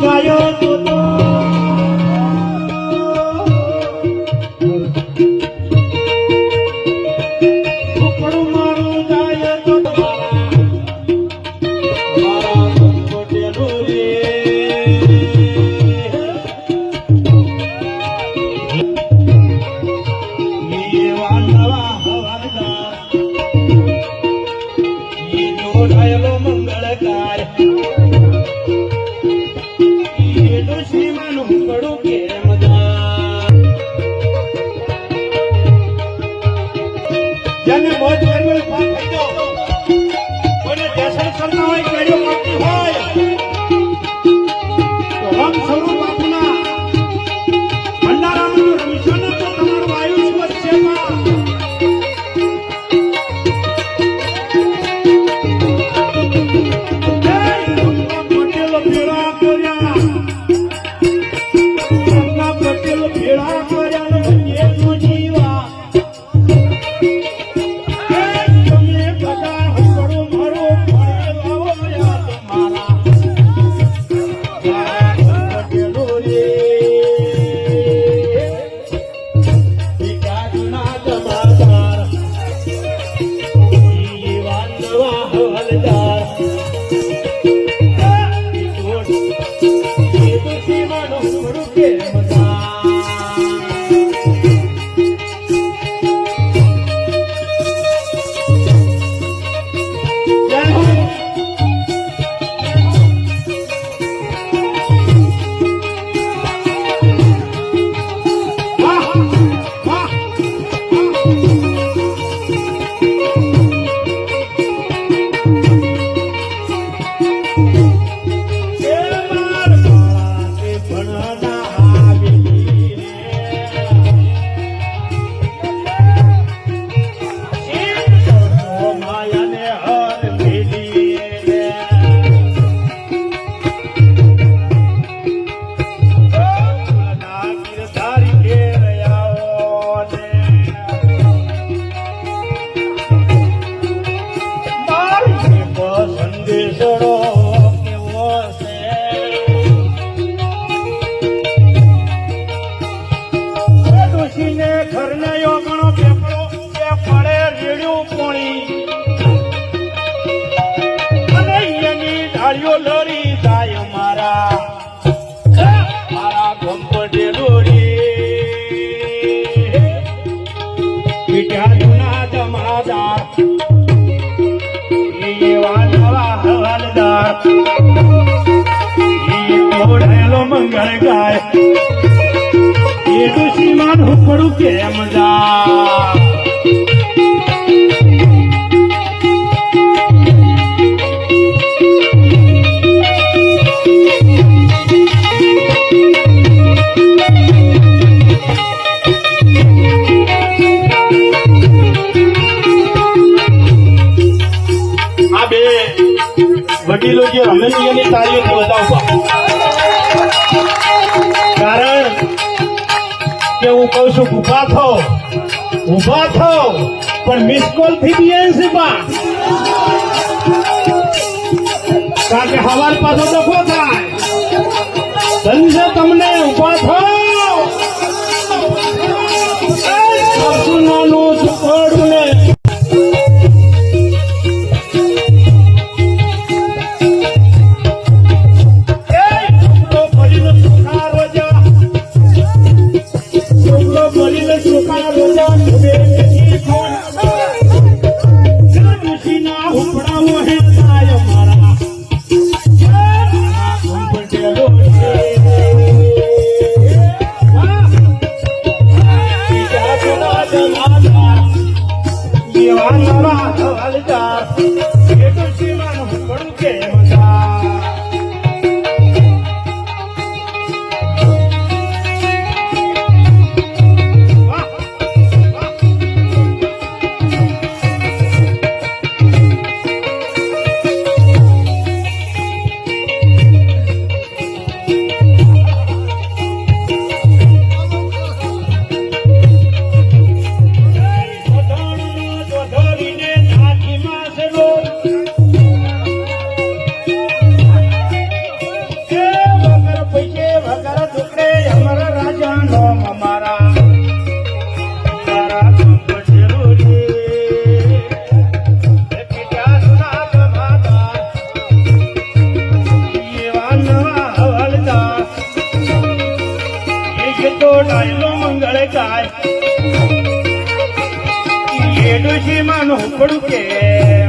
cayó tu i Yeah, I'm લાલદાર ઈ ઓઢેલો મંગળ ગાય. એ ડુસીમાન હુકડું કેમ જાય? વડીલો જે અમેરિયાની તાળીઓથી વધાવવા કારણ કે હું કહું છું ઊભા થો ઊભા થો, પણ મિસ કોલથી બીએનસી માં કારણ કે હવાર પાછો ડખો થાય. ધંધો તમને Halidas. ડોશી માનું પડું કે?